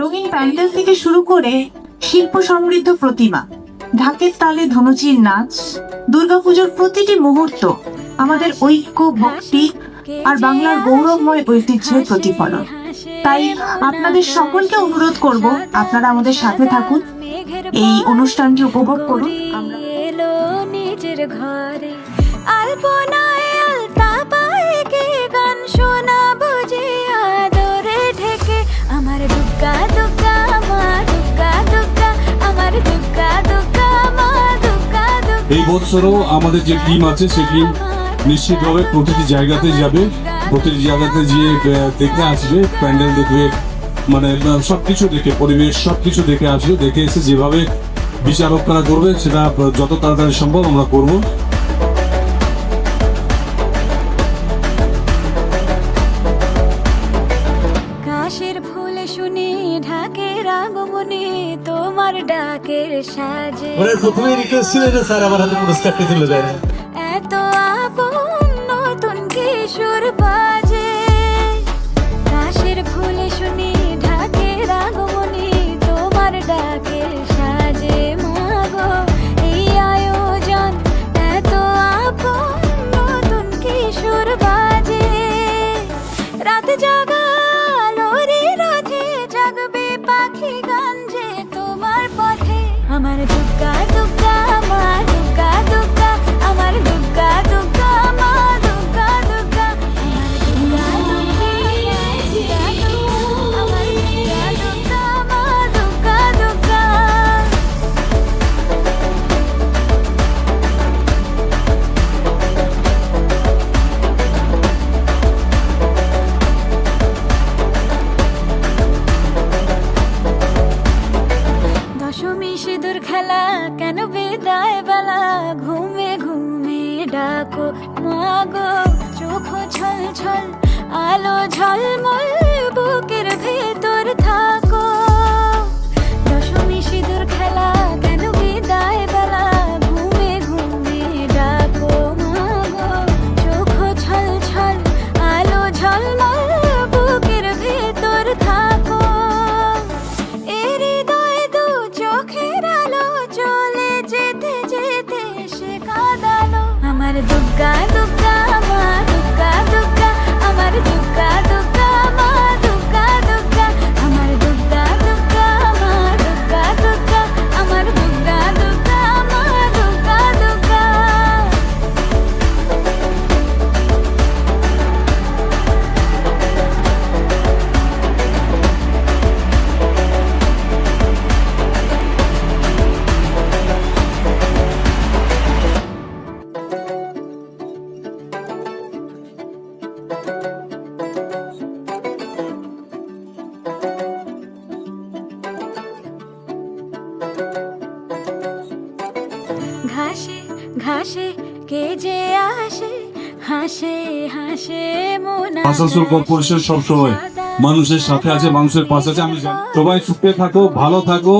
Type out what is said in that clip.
রঙিন প্যান্ডেল থেকে শুরু করে শিল্প সমৃদ্ধ প্রতিমা, ঢাকের তালে ধনুচির নাচ, দুর্গাপুজোর প্রতিটি মুহূর্ত আমাদের ঐক্য, ভক্তি আর বাংলার গৌরবময় ঐতিহ্যের প্রতিফলন। তাই আপনাদের সকলকে অনুরোধ করব, আপনারা আমাদের সাথে থাকুন। এই অনুষ্ঠানটি উপভোগ করুন। আমরা ঘরে। আলপনায় আলতা গান এই বছরও আমাদের যে টিম আছে, সেই টিম নিশ্চিতভাবে প্রতিটি জায়গাতে যাবে। প্রতিটি জায়গাতে গিয়ে দেখে আসবে, প্যান্ডেল দেখবে মানে সব কিছু দেখে, পরিবেশ সব কিছু দেখে আসবে, দেখে এসে যেভাবে বিচারকরা করবে, সেটা যত তাড়াতাড়ি সম্ভব আমরা করব। তোমার ডাকের সাজে ওনার প্রথমে রিকোয়েস্ট ছিল যে স্যার আমার হাতে পুরস্কারটি তুলে দেন। এত আপন নতুন কিশোর বাজে। কাশের ফুলে শুনি ঢাকের আগমনী তোমার ডাকে সাজে। মাগো এই আয়োজন এত আপন নতুন কিশোর বাজে। রাত জাগা అమర్ దుగ్గా దుగ్గా ডাকো মাগো চোখ ছল ছল আলো ঝলমল। দুগ্গা দুগ্গা মা দুগ্গা ঘাসে ঘাসে কে যে আসে হাসে হাসে মন আসানসোল কর্পোরেশন সবসময়। মানুষের সাথে আছে মানুষের পাশে আছে আমি জানি। সবাই সুখে থাকো ভালো থাকো।